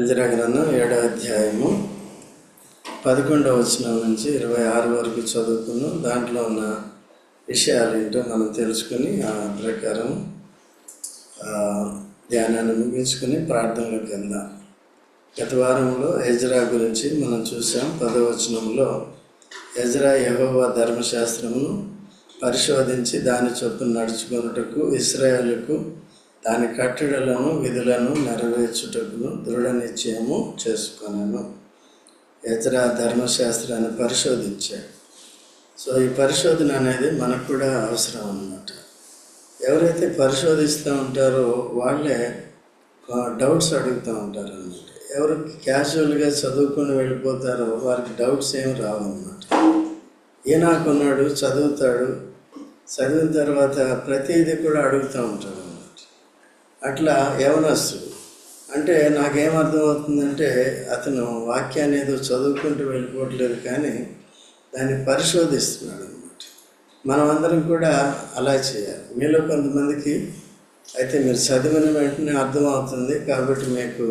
వజ్ర గ్రంథం ఏడో అధ్యాయము పదకొండవ వచనం నుంచి ఇరవై ఆరు వరకు చదువుకున్నాం. దాంట్లో ఉన్న విషయాలు ఏంటో మనం తెలుసుకుని ఆ ప్రకారం ధ్యానాన్ని ముగించుకుని ప్రార్థనలోకి వెళ్దాం. గత వారంలో ఎజ్రా గురించి మనం చూసాం. పదవచనంలో ఎజ్రా యహోవ ధర్మశాస్త్రమును పరిశోధించి దాని చొప్పున నడుచుకొనుటకు ఇస్రాయేలుకు దాని కట్టడలను విధులను నెరవేర్చుటకును దృఢ నిశ్చయము చేసుకున్నాను ఇతర ధర్మశాస్త్రాన్ని పరిశోధించాడు. సో ఈ పరిశోధన అనేది మనకు కూడా అవసరం అన్నమాట. ఎవరైతే పరిశోధిస్తూ ఉంటారో వాళ్ళే డౌట్స్ అడుగుతూ ఉంటారు అన్నమాట. ఎవరు క్యాజువల్గా చదువుకొని వెళ్ళిపోతారో వారికి డౌట్స్ ఏం రావన్నమాట అన్నమాట. ఈనాకున్నాడు చదువుతాడు. చదివిన తర్వాత ప్రతిదీ కూడా అడుగుతూ ఉంటాడు అట్లా యవనస్తుడు అంటే నాకేం అర్థమవుతుందంటే అతను వాక్యాన్ని ఏదో చదువుకుంటూ వెళ్ళిపోవట్లేదు కానీ దాన్ని పరిశోధిస్తున్నాడు అనమాట మనం అందరం కూడా అలా చేయాలి. మీలో కొంతమందికి అయితే మీరు చదివిన వెంటనే అర్థమవుతుంది కాబట్టి మీకు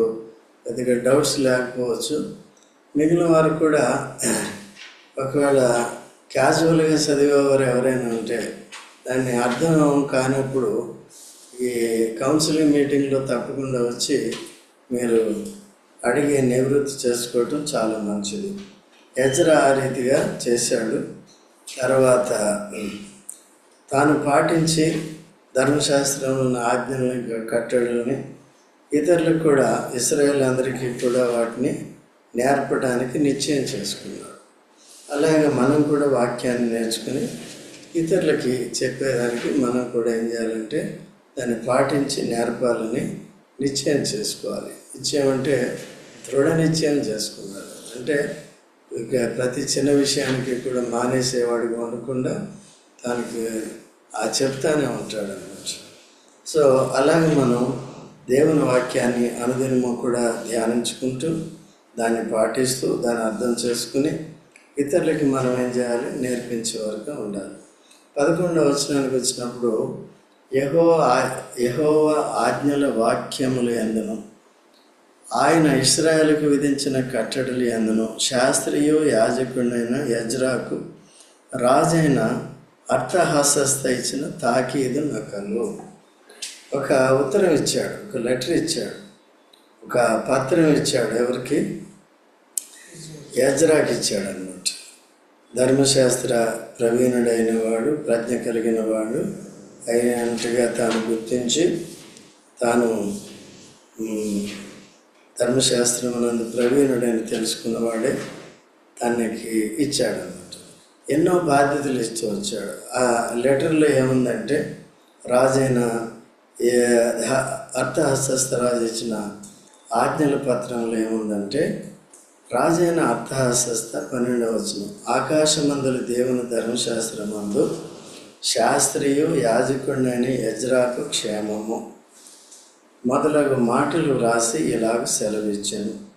పెద్దగా డౌట్స్ లేకపోవచ్చు. మిగిలిన వారు కూడా ఒకవేళ క్యాజువల్గా చదివేవారు ఎవరైనా ఉంటే దాన్ని అర్థం కానప్పుడు ఈ కౌన్సిలింగ్ మీటింగ్లో తప్పకుండా వచ్చి మీరు అడిగి నివృత్తి చేసుకోవటం చాలా మంచిది. ఎజరా ఆ రీతిగా చేశాడు. తర్వాత తాను పాటించి ధర్మశాస్త్రంలో ఆజ్ఞలని కట్టడలని ఇతరులకు కూడా ఇస్రాయేల్ అందరికీ కూడా వాటిని నేర్పడానికి నిశ్చయం చేసుకున్నాడు. అలాగే మనం కూడా వాక్యాన్ని నేర్చుకుని ఇతరులకి చెప్పేదానికి మనం కూడా ఏం చేయాలంటే దాన్ని పాటించి నేర్పాలని నిశ్చయం చేసుకోవాలి. నిశ్చయం అంటే దృఢ నిశ్చయం చేసుకున్నాడు అంటే ఇక ప్రతి చిన్న విషయానికి కూడా మానేసేవాడిగా ఉండకుండా తనకి ఆ చెప్తానే ఉంటాడు అనమాట. సో అలాగే మనం దేవుని వాక్యాన్ని అనుదినము కూడా ధ్యానించుకుంటూ దాన్ని పాటిస్తూ దాన్ని అర్థం చేసుకుని ఇతరులకి మనం ఏం చేయాలి? నేర్పించే వరకు ఉండాలి. పదకొండవ వచనానికి వచ్చినప్పుడు యహో యహోవ ఆజ్ఞల వాక్యములు ఎందును? ఆయన ఇస్రాయలకు విధించిన కట్టడలు ఎందును? శాస్త్రీయు యాజకుడైన యజ్రాకు రాజైన అర్థహాసస్త ఇచ్చిన తాకీదు నకలు. ఒక ఉత్తరం ఇచ్చాడు ఒక లెటర్ ఇచ్చాడు ఒక పత్రం ఇచ్చాడు ఎవరికి? యజ్రాకి ఇచ్చాడు అనమాట ధర్మశాస్త్ర ప్రవీణుడైన వాడు ప్రజ్ఞ కలిగిన వాడు అయినట్టుగా తాను గుర్తించి తాను ధర్మశాస్త్రం ధర్మశాస్త్రమునందు ప్రవీణుడని తెలుసుకున్నవాడే తనకి ఇచ్చాడు అన్నమాట ఎన్నో బాధ్యతలు ఇస్తూ వచ్చాడు. ఆ లెటర్లో ఏముందంటే రాజైన అర్థహస్త రాజు ఇచ్చిన ఆజ్ఞల పత్రంలో ఏముందంటే రాజైన అర్థహస్త పన్నెండవ వచనం ఆకాశమందుల దేవుని ధర్మశాస్త్రమందు శాస్త్రియు యాజకుడినని యజ్రాకు క్షేమము. మొదలగు మాటలు వ్రాసి ఇలాగ సెలవిచ్చాను.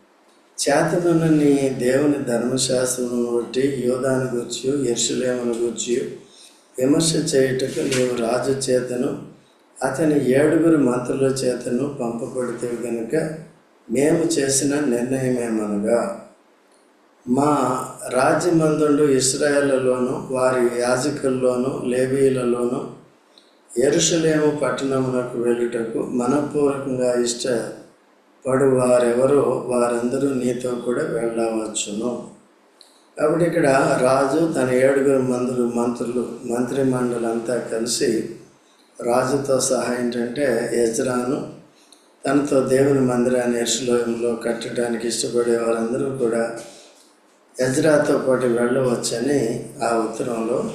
చేతనున్న నీ దేవుని ధర్మశాస్త్రమును బట్టి యోధాను గూర్చి యర్షులేమును గూర్చి విమర్శ చేయుటకు నీవు రాజు చేతను అతని ఏడుగురు మంత్రుల చేతను పంపబడితే కనుక మేము చేసిన నిర్ణయమేమనగా? మా రాజ్యమందుండు ఇస్రాయేళ్ళలోను వారి యాజకుల్లోను లేవీలలోను ఎరుషలేము పట్టణమునకు వెళ్ళుటకు మనపూర్వకంగా ఇష్టపడు వారెవరో వారందరూ నీతో కూడా వెళ్ళవచ్చును. కాబట్టి ఇక్కడ రాజు తన ఏడుగురు మందులు మంత్రులు మంత్రి మండలంతా కలిసి రాజుతో సహా ఏంటంటే యజ్రాను తనతో దేవుని మందిరాన్ని ఎరుసలోయంలో కట్టడానికి ఇష్టపడే వారందరూ కూడా ఎజ్రాతో పాటు వెళ్ళవచ్చని ఆ ఉత్తరంలో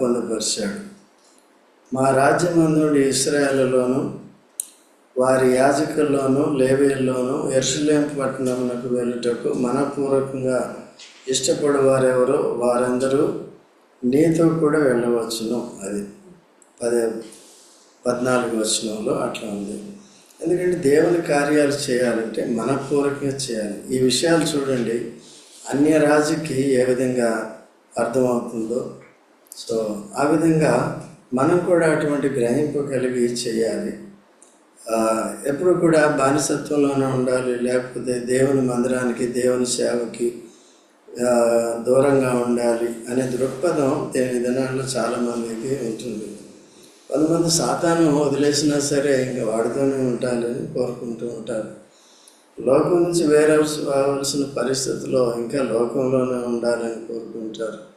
పొందుపరిచాడు. మా రాజ్యమందుడు ఇస్రాయల్లోను వారి యాజకుల్లోనూ లేవేల్లోనూ ఎర్షులేం పట్టణమునకు వెళ్ళుటకు మనపూర్వకంగా ఇష్టపడు వారెవరో వారందరూ నీతో కూడా వెళ్ళవచ్చును. అది పదే పద్నాలుగు వచనంలో అట్లా ఉంది. ఎందుకంటే దేవుని కార్యాలు చేయాలంటే మనపూర్వకంగా చేయాలి. ఈ విషయాలు చూడండి. అన్య రాజుకి ఏ విధంగా అర్థమవుతుందో. సో ఆ విధంగా మనం కూడా అటువంటి గ్రహింపు కలిగి చేయాలి. ఎప్పుడు కూడా బానిసత్వంలోనే ఉండాలి. లేకపోతే దేవుని మందిరానికి దేవుని సేవకి దూరంగా ఉండాలి అనే దృక్పథం దేని దినాల్లో చాలామందికి ఉంటుంది. కొంతమంది సాతాను వదిలేసినా సరే ఇంకా వాడుతూనే ఉండాలని కోరుకుంటూ ఉంటారు. లోకం నుంచి వేరే పరిస్థితిలో ఇంకా లోకంలోనే ఉండాలని కోరుకుంటారు.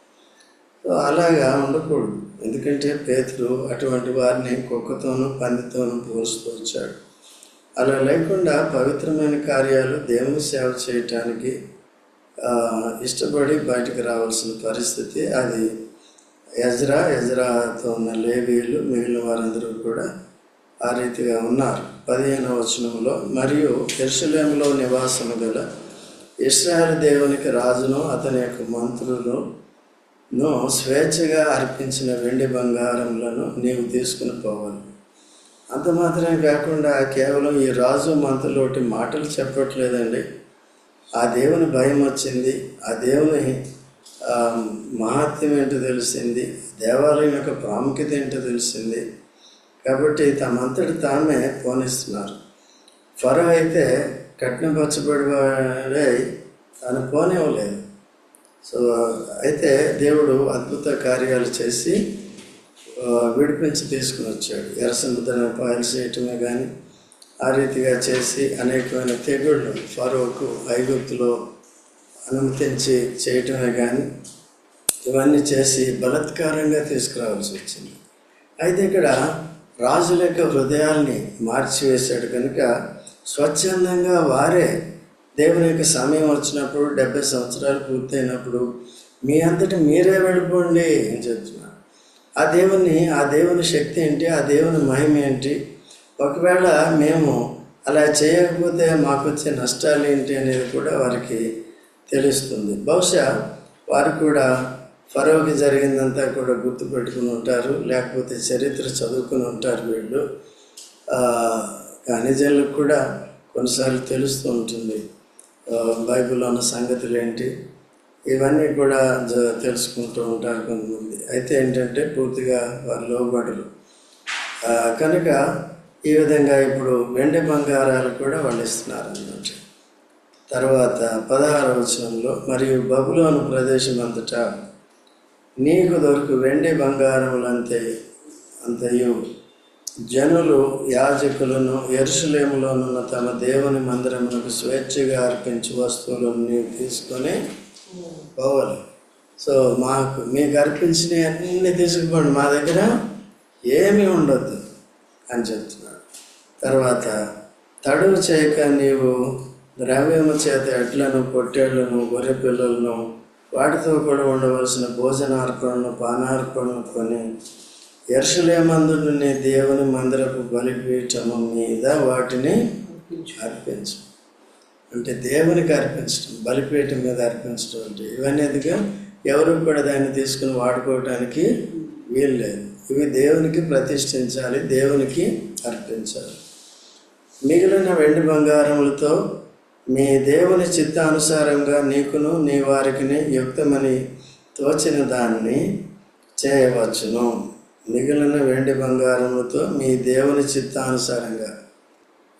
అలాగా ఉండకూడదు. ఎందుకంటే పేతులు అటువంటి వారిని కుక్కతోనూ పందితోనూ పోలుస్తూ వచ్చాడు. అలా లేకుండా పవిత్రమైన కార్యాలు దేవుని సేవ చేయటానికి ఇష్టపడి బయటకు రావాల్సిన పరిస్థితి అది. ఎజ్రా ఎజ్రాతో ఉన్న లేవీలు మిగిలిన వారందరూ కూడా ఆ రీతిగా ఉన్నారు. పదిహేనవ వచనంలో మరియు ఎరుసలేంలో నివాసము గల ఇస్రాయల్ దేవునికి రాజును అతని యొక్క మంత్రులను స్వేచ్ఛగా అర్పించిన వెండి బంగారములను నీవు తీసుకుని పోవాలి. అంత మాత్రమే కాకుండా కేవలం ఈ రాజు మంత్రులోటి మాటలు చెప్పట్లేదండి. ఆ దేవుని భయం వచ్చింది ఆ దేవుని ఆ, ఏంటో తెలిసింది దేవాలయం యొక్క ప్రాముఖ్యత ఏంటో తెలిసింది కాబట్టి తమంతటి తామే పోనిస్తున్నారు. ఫరో అయితే కఠినపరచబడి వాడే తాను పోనివ్వలేదు. సో అయితే దేవుడు అద్భుత కార్యాలు చేసి విడిపించి తీసుకుని వచ్చాడు. ఎర్ర సముద్రం పాయలు చేయటమే కానీ ఆ రీతిగా చేసి అనేకమైన తెగుళ్ళు ఫరోకు ఐగుప్తులో అనుమతించి చేయటమే కానీ ఇవన్నీ చేసి బలత్కారంగా తీసుకురావాల్సి వచ్చింది. అయితే ఇక్కడ రాజుల యొక్క హృదయాల్ని మార్చివేశాడు కనుక స్వచ్ఛందంగా వారే దేవుని యొక్క సమయం వచ్చినప్పుడు డెబ్బై సంవత్సరాలు పూర్తయినప్పుడు మీ అంతటి మీరే వెళ్ళిపోండి అని చెప్తున్నారు. ఆ దేవుని ఆ దేవుని శక్తి ఏంటి? ఆ దేవుని మహిమ ఏంటి? ఒకవేళ మేము అలా చేయకపోతే మాకు వచ్చే నష్టాలు ఏంటి అనేది కూడా వారికి తెలుస్తుంది. బహుశా వారు కూడా పరోకి జరిగిందంతా కూడా గుర్తుపెట్టుకుని ఉంటారు. లేకపోతే చరిత్ర చదువుకుని ఉంటారు వీళ్ళు. ఆ, కానీ జనులకు కూడా కొన్నిసార్లు తెలుస్తూ ఉంటుంది. బైబిల్లో ఉన్న సంగతులు ఏంటి? ఇవన్నీ కూడా జ- తెలుసుకుంటూ ఉంటారు కొంతమంది. అయితే ఏంటంటే పూర్తిగా వారు లోబడరు. కనుక ఈ విధంగా ఇప్పుడు వెండి బంగారాలు కూడా వాళ్ళు ఇస్తున్నారు అన్నమాట తర్వాత పదహారవ వచనంలో మరియు బబులోను ప్రదేశం అంతటా నీకు దొరకు వెండి బంగారములంతే అంతయు. జనులు యాజకులను ఎరుసలేములోనున్న తమ దేవుని మందిరములకు స్వేచ్ఛగా అర్పించి వస్తువులను నీవు తీసుకొని పోవాలి. సో మాకు మీకు అర్పించినవి అన్నీ తీసుకుపోండి మా దగ్గర. ఏమీ ఉండొద్దు అని చెప్తున్నాడు. తర్వాత తడువు చేయక నీవు ద్రవ్యము చేత ఎడ్లను పొట్టేళ్ళను గొర్రె పిల్లలను వాటితో కూడా ఉండవలసిన భోజనార్పణను పానార్పణను కొని ఎర్షలేమందుని దేవుని మందిరపు బలిపీఠము మీద వాటిని అర్పించు. అంటే దేవునికి అర్పించడం బలిపీఠం మీద అర్పించడం అంటే ఇవన్నీ ఎవరు కూడా దాన్ని తీసుకుని వాడుకోవడానికి వీలు లేదు. ఇవి దేవునికి ప్రతిష్ఠించాలి దేవునికి అర్పించాలి. మిగిలిన వెండి బంగారములతో మీ దేవుని చిత్తానుసారంగా నీకును నీ వారికిని యుక్తమని తోచిన దాన్ని చేయవచ్చును. మిగిలిన వెండి బంగారముతో మీ దేవుని చిత్తానుసారంగా.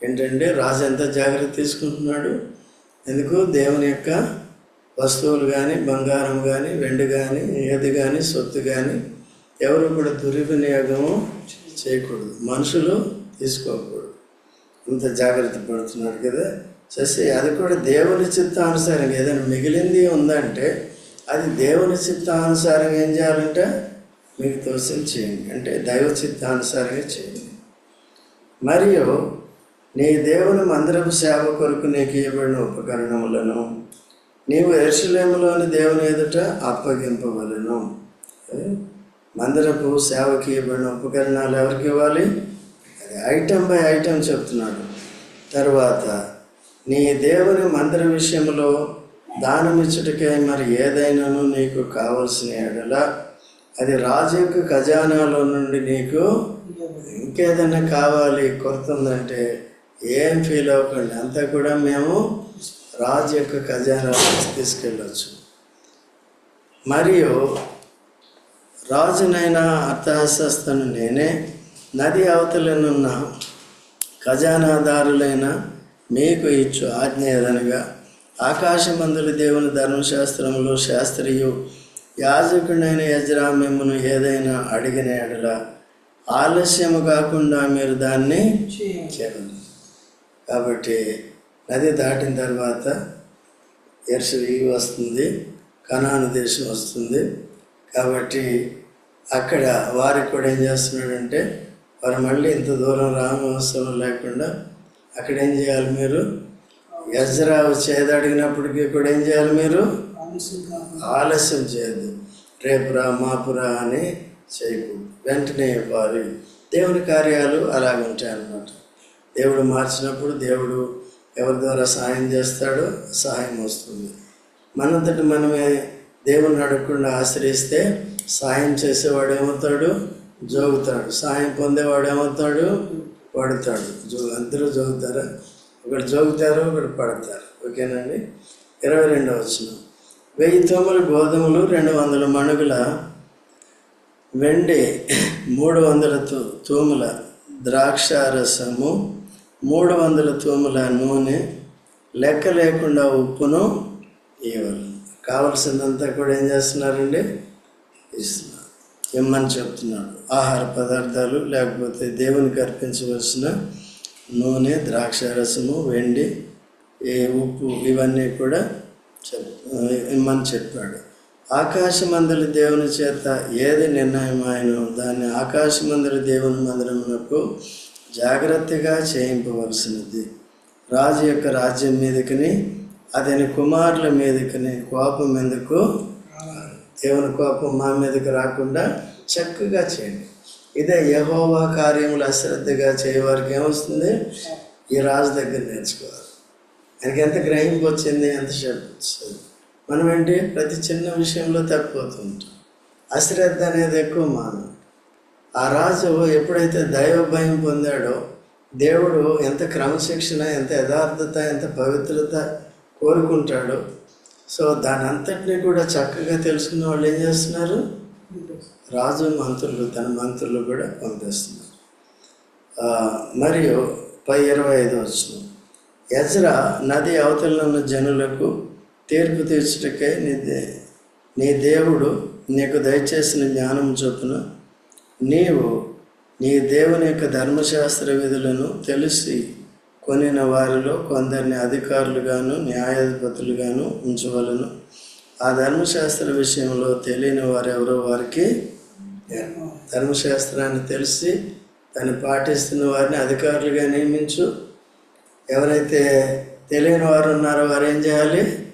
ఏంటంటే రాజు ఎంత జాగ్రత్త తీసుకుంటున్నాడు? ఎందుకు? దేవుని యొక్క వస్తువులు కానీ బంగారం కానీ వెండి కానీ ఏది కానీ సొత్తు కానీ ఎవరు కూడా దుర్వినియోగము చేయకూడదు. మనుషులు తీసుకోకూడదు. ఇంత జాగ్రత్త పడుతున్నాడు కదా. చేసి అది కూడా దేవుని చిత్తానుసారంగా. ఏదైనా మిగిలింది ఉందంటే అది దేవుని చిత్తానుసారంగా ఏం చేయాలంటే మీకు తోసింది చేయండి. అంటే దైవ చిత్తానుసారంగా చేయండి. మరియు నీ దేవుని మందిరపు సేవ కొరకు నీకు ఇవ్వబడిన ఉపకరణములను నీవు ఎరుసలేములోని దేవుని ఎదుట అప్పగింపవలను. మందిరపు సేవకి ఇవ్వబడిన ఉపకరణాలు ఎవరికి ఇవ్వాలి? అది ఐటమ్ బై ఐటమ్ చెప్తున్నాడు. తర్వాత నీ దేవుని మందిర విషయంలో దానమిచ్చుటకై మరి ఏదైనాను నీకు కావలసిన ఎడల అది రాజు యొక్క ఖజానాలో నుండి నీకు ఇంకేదైనా కావాలి కొరత ఉందంటే ఏం ఫీల్ అవ్వకండి. అంతా కూడా మేము రాజు యొక్క ఖజానా తీసుకెళ్ళవచ్చు మరియు రాజునైనా అర్థహస్తను నేనే నది అవతలనున్న ఖజానాదారులైన మీకు ఇచ్చు ఆజ్ఞ ఏదనగా ఆకాశమందుల దేవుని ధర్మశాస్త్రములో శాస్త్రియు యాజకుడైన యజ్రా మిమ్మను ఏదైనా అడిగిన ఎడలా ఆలస్యము కాకుండా మీరు దాన్ని చేయండి కాబట్టి నది దాటిన తర్వాత ఎర్సీ వస్తుంది కనాను దేశం వస్తుంది. కాబట్టి అక్కడ వారికి కూడా ఏం చేస్తున్నాడంటే వారు మళ్ళీ ఇంత దూరం రామవసరం లేకుండా అక్కడ ఏం చేయాలి మీరు? ఎజ్రా చేది అడిగినప్పటికీ కూడా ఏం చేయాలి మీరు? ఆలస్యం చేయదు రేపురా మాపురా అని చేయకు. వెంటనే వారి దేవుని కార్యాలు అలాగ ఉంటాయి అన్నమాట దేవుడు మార్చినప్పుడు దేవుడు ఎవరి ద్వారా సహాయం చేస్తాడో సహాయం వస్తుంది. మనంతటి మనమే దేవుని అడగకుండా ఆశ్రయిస్తే సాయం చేసేవాడు ఏమవుతాడు? జోగుతాడు. సాయం పొందేవాడు ఏమవుతాడు? పడతాడు జో అందరూ జోగుతారా? ఒకడు జోగుతారు ఒకడు పడతారు. ఓకేనండి? ఇరవై రెండవ వచ్చిన వెయ్యి తోమలు గోధుమలు రెండు వందల మణుగుల వెండి మూడు వందల తూ తూముల ద్రాక్షారసము మూడు వందల తూముల నూనె లెక్క లేకుండా ఉప్పును ఇవ్వాలి కావలసినంతా కూడా ఏం చేస్తున్నారండి? ఇస్తున్నారు. ఇమ్మని చెప్తున్నాడు. ఆహార పదార్థాలు లేకపోతే దేవునికి అర్పించవలసిన నూనె ద్రాక్షారసము వెండి ఏ ఉప్పు ఇవన్నీ కూడా చెప్ ఇమ్మని చెప్పాడు. ఆకాశమందలి దేవుని చేత ఏది నిర్ణయం ఆయన దాన్ని ఆకాశమందలి దేవుని మందిరమునకు జాగ్రత్తగా చేయింపవలసినది. రాజు యొక్క రాజ్యం మీదకిని అతని కుమారుల మీదకిని కోపం ఎందుకు దేవుని కోపం మా మీదకి రాకుండా చక్కగా చేయండి. ఇదే యహోవా కార్యములు అశ్రద్ధగా చేయవారికి ఏమొస్తుంది? ఈ రాజు దగ్గర నేర్చుకోవాలి. ఆయనకి ఎంత గ్రహింపు వచ్చింది ఎంత శ్రద్ధ వచ్చింది. మనం ఏంటి? ప్రతి చిన్న విషయంలో తప్పిపోతుంటాం అశ్రద్ధ అనేది ఎక్కువ మానం ఆ రాజు ఎప్పుడైతే దైవ భయం పొందాడో దేవుడు ఎంత క్రమశిక్షణ ఎంత యథార్థత ఎంత పవిత్రత కోరుకుంటాడో సో దాని అంతటినీ కూడా చక్కగా తెలుసుకున్న వాళ్ళు ఏం చేస్తున్నారు? రాజు మంత్రులు తన మంత్రులు కూడా పంపిస్తున్నారు. మరియు పై ఇరవై ఐదు వచ్చిన ఎజ్రా నది అవతల ఉన్న జనులకు తీర్పు తీర్చుటకే నీ దే నీ దేవుడు నీకు దయచేసిన జ్ఞానం చొప్పున నీవు నీ దేవుని యొక్క ధర్మశాస్త్ర విధులను తెలిసి కొనిన వారిలో కొందరిని అధికారులుగాను న్యాయాధిపతులుగాను ఉంచవలను. ఆ ధర్మశాస్త్ర విషయంలో తెలియని వారు ఎవరో వారికి ధర్మశాస్త్రాన్ని తెలిసి దాన్ని పాటిస్తున్న వారిని అధికారులుగా నియమించు. ఎవరైతే తెలియని వారు ఉన్నారో వారు ఏం చేయాలి?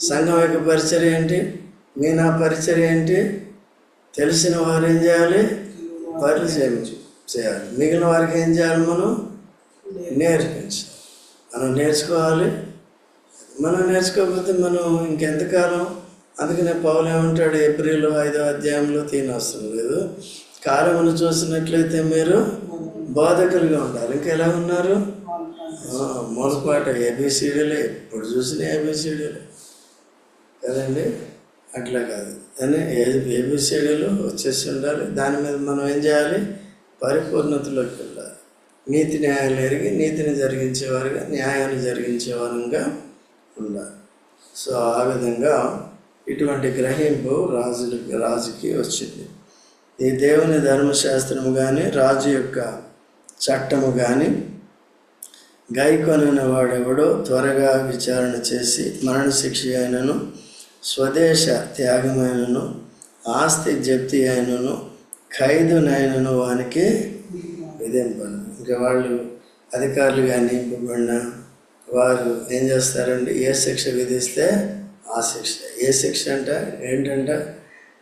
సంఘం యొక్క పరిచయం ఏంటి? మీ నా పరిచయం ఏంటి? తెలిసిన వారు ఏం చేయాలి? పరిచయం చేయాలి. మిగిలిన వారికి ఏం చేయాలి మనం? నేర్పించాలి మనం నేర్చుకోవాలి. మనం నేర్చుకోకపోతే మనం ఇంకెంతకాలం? అందుకనే పౌలు ఏమంటాడు? ఏప్రిల్ ఐదో అధ్యాయంలో తినవసరం లేదు. కాలమును చూసినట్లయితే మీరు బోధకులుగా ఉండాలి. ఇంకా ఎలా ఉన్నారు? మొదపాట మూలపాట ఏబిసిడీలే. ఎప్పుడు చూసినా ఏబిసిడీలు. కదండి? అట్లా కాదు. కానీ ఏ ఏబిసిడీలు వచ్చేసి ఉండాలి. దాని మీద మనం ఏం చేయాలి? పరిపూర్ణతలోకి వెళ్ళాలి. నీతి న్యాయాలు ఎరిగి నీతిని జరిగించేవారుగా న్యాయాన్ని జరిగించేవారుగా ఉండాలి సో ఆ విధంగా ఇటువంటి గ్రహింపు రాజులకి రాజుకి వచ్చింది. ఈ దేవుని ధర్మశాస్త్రము కానీ రాజు యొక్క చట్టము కానీ గైకొనిన వాడెవడో త్వరగా విచారణ చేసి మరణశిక్ష అయినను స్వదేశ త్యాగమైనను ఆస్తి జప్తి అయినను ఖైదునైనను వానికి విధింపను ఇంకా వాళ్ళు అధికారులుగా నింపబడిన వారు ఏం చేస్తారండి ఏ శిక్ష విధిస్తే ఆ శిక్ష. ఏ శిక్ష అంట ఏంటంటే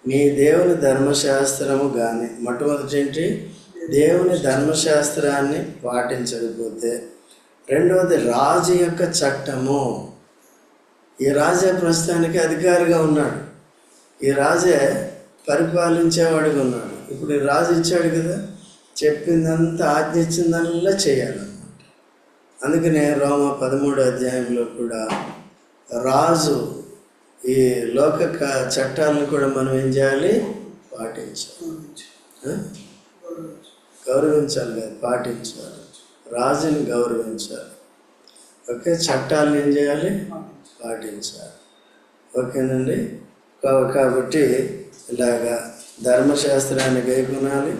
మీ దేవుని ధర్మశాస్త్రము కానీ మొట్టమొదటి ఏంటి? దేవుని ధర్మశాస్త్రాన్ని పాటించకపోతే. రెండవది రాజు యొక్క చట్టము. ఈ రాజే ప్రస్తుతానికి అధికారిగా ఉన్నాడు. ఈ రాజే పరిపాలించేవాడిగా ఉన్నాడు. ఇప్పుడు ఈ రాజు ఇచ్చాడు కదా చెప్పిందంతా ఆజ్ఞ ఇచ్చిందల్లా చేయాలన్నమాట. అందుకనే రోమ పదమూడో అధ్యాయంలో కూడా రాజు ఈ లోక చట్టాలను కూడా మనం ఏం చేయాలి? పాటించాలి. గౌరవించాలి కదా పాటించాలి. రాజుని గౌరవించాలి. ఓకే చట్టాలను ఏం చేయాలి? పాటించాలి. ఓకేనండి? కా- కాబట్టి ఇలాగా ధర్మశాస్త్రాన్ని గైకొనాలి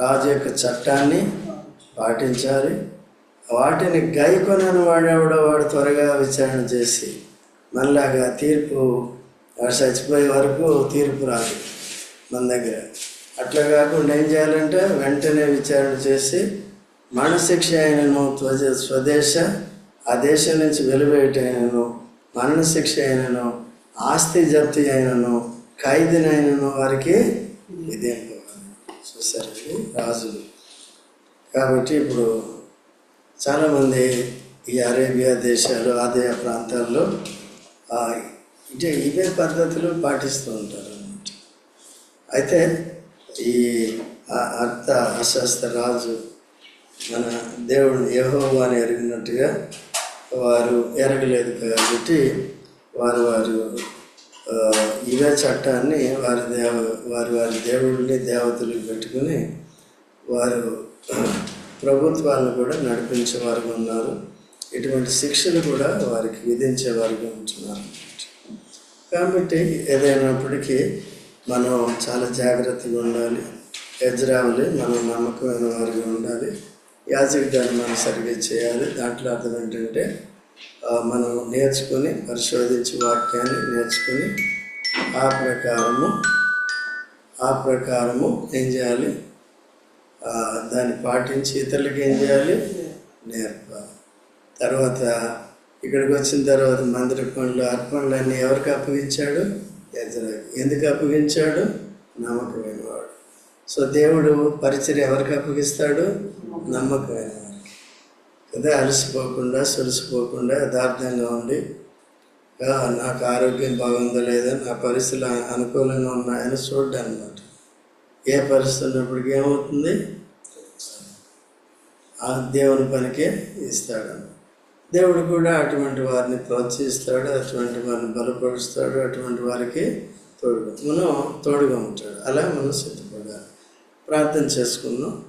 రాజు యొక్క చట్టాన్ని పాటించాలి. వాటిని గైకొనని వాడెవడో వాడు త్వరగా విచారణ చేసి మనలాగా తీర్పు వాడు చచ్చిపోయే వరకు తీర్పు రాదు మన దగ్గర. అట్లా కాకుండా ఏం చేయాలంటే వెంటనే విచారణ చేసి మరణశిక్ష అయినను త్వజ స్వదేశ ఆ దేశం నుంచి వెలువేటైనను మరణశిక్ష అయినను ఆస్తి జప్తి అయినను ఖైదీనైనను వారికి విధింపు. చూశారండి రాజులు. కాబట్టి ఇప్పుడు చాలామంది ఈ అరేబియా దేశాలు ఆదాయ ప్రాంతాల్లో ఆ, ఇదే ఇవే పద్ధతులు పాటిస్తూ ఉంటారు అన్నమాట అయితే ఈ అర్థ అశాస్త్ర రాజు మన దేవుడిని యెహోవా ఎరిగినట్టుగా వారు ఎరగలేదు కాబట్టి వారు వారు ఇవే చట్టాన్ని వారి దేవ వారి వారి దేవుడిని దేవతలు పెట్టుకుని వారు ప్రభుత్వాలను కూడా నడిపించేవారుగా ఉన్నారు. ఇటువంటి శిక్షలు కూడా వారికి విధించే వారుగా ఉంటున్నారు. కాబట్టి ఏదైనప్పటికీ మనం చాలా జాగ్రత్తగా ఉండాలి. ఎజ్రావులు మనం నమ్మకమైన వారిగా ఉండాలి. యాజక ధర్మాన్ని సరిగ్గా చేయాలి. దాంట్లో అర్థం ఏంటంటే మనం నేర్చుకొని పరిశోధించి వాక్యాన్ని నేర్చుకొని ఆ ప్రకారము ఆ ప్రకారము ఏం చేయాలి? దాన్ని పాటించి ఇతరులకు ఏం చేయాలి? నేర్పాలి. తర్వాత ఇక్కడికి వచ్చిన తర్వాత మందిర పనులు అర్పణలన్నీ ఎవరికి అప్పగించాడు? యజ్రాకి ఎందుకు అప్పగించాడు? నమ్మకమైన వాడు. సో దేవుడు పరిచయం ఎవరికి అప్పగిస్తాడు? నమ్మకమైన అదే అలసిపోకుండా సొలిసిపోకుండా యథార్థంగా ఉండి నాకు ఆరోగ్యం బాగుందో లేదా నా పరిస్థితులు అనుకూలంగా ఉన్నాయని చూడ్డం అనమాట ఏ పరిస్థితి ఉన్నప్పటికీ ఏమవుతుంది? ఆ దేవుని పనికే ఇస్తాడు దేవుడు కూడా అటువంటి వారిని ప్రోత్సహిస్తాడు అటువంటి వారిని బలపరుస్తాడు అటువంటి వారికి తోడుగా మనం తోడుగా ఉంటాడు. అలా మనం సిద్ధపడాలి. ప్రార్థన చేసుకుందాం.